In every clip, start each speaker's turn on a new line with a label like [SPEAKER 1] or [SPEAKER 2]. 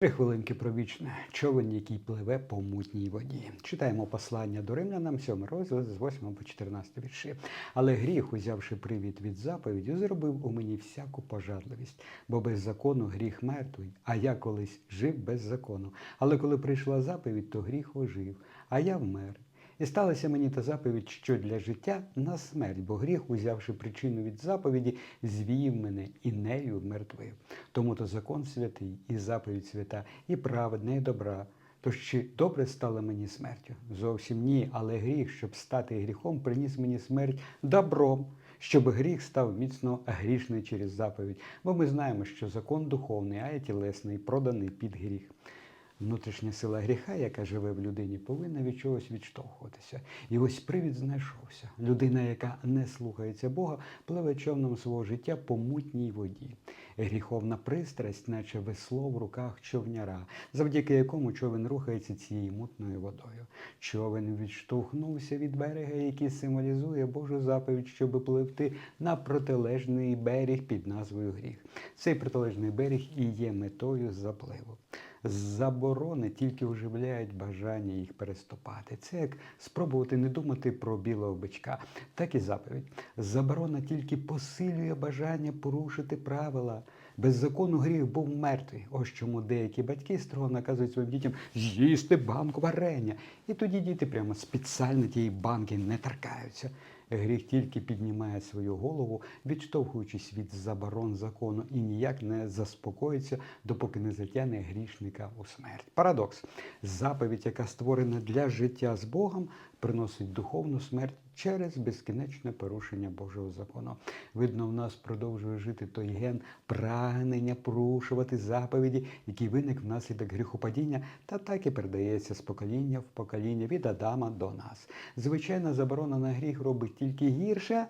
[SPEAKER 1] Три хвилинки про вічне. Човен, який пливе по мутній воді. Читаємо послання до римлянам, 7 розділ з 8 по 14 вірші. Але гріх, узявши привід від заповіді, зробив у мені всяку пожадливість, бо без закону гріх мертвий, а я колись жив без закону. Але коли прийшла заповідь, то гріх ожив, а я вмер. І сталася мені та заповідь, що для життя на смерть, бо гріх, узявши причину від заповіді, звів мене і нею мертвив. Тому то закон святий, і заповідь свята, і праведна, і добра. Тож чи добре стало мені смертю? Зовсім ні, але гріх, щоб стати гріхом, приніс мені смерть добром, щоб гріх став міцно грішний через заповідь. Бо ми знаємо, що закон духовний, а й тілесний, проданий під гріх. Внутрішня сила гріха, яка живе в людині, повинна від чогось відштовхуватися. І ось привід знайшовся. Людина, яка не слухається Бога, пливе човном свого життя по мутній воді. Гріховна пристрасть, наче весло в руках човняра, завдяки якому човен рухається цією мутною водою. Човен відштовхнувся від берега, який символізує Божу заповідь, щоб пливти на протилежний берег під назвою гріх. Цей протилежний берег і є метою запливу. Заборони тільки оживляють бажання їх переступати. Це як спробувати не думати про білого бичка, так і заповідь. Заборона тільки посилює бажання порушити правила. Без закону гріх був мертвий. Ось чому деякі батьки строго наказують своїм дітям з'їсти банку варення. І тоді діти прямо спеціально тієї банки не торкаються. Гріх тільки піднімає свою голову, відштовхуючись від заборон закону, і ніяк не заспокоїться, допоки не затягне грішника у смерть. Парадокс. Заповідь, яка створена для життя з Богом, приносить духовну смерть через безкінечне порушення Божого закону. Видно, в нас продовжує жити той ген прагнення порушувати заповіді, який виник внаслідок гріхопадіння, та так і передається з покоління в покоління від Адама до нас. Звичайна заборона на гріх робить тільки гірше.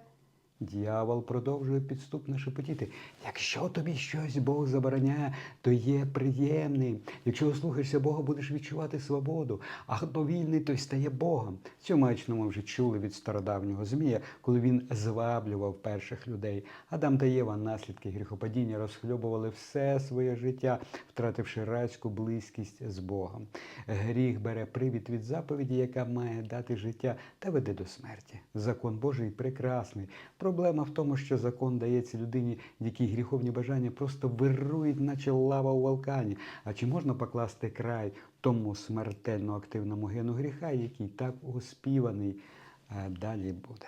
[SPEAKER 1] Дьявол продовжує підступно шепотіти. Якщо тобі щось Бог забороняє, то є приємним. Якщо слухаєшся Бога, будеш відчувати свободу. А хто вільний, той стає Богом. Цю маячну ми вже чули від стародавнього Змія, коли він зваблював перших людей. Адам та Єва наслідки гріхопадіння розхльобували все своє життя, втративши райську близькість з Богом. Гріх бере привід від заповіді, яка має дати життя та веде до смерті. Закон Божий прекрасний. Проблема в тому, що закон дається людині, якій гріховні бажання просто вирують, наче лава у вулкані. А чи можна покласти край тому смертельно активному гену гріха, який так оспіваний е, далі буде?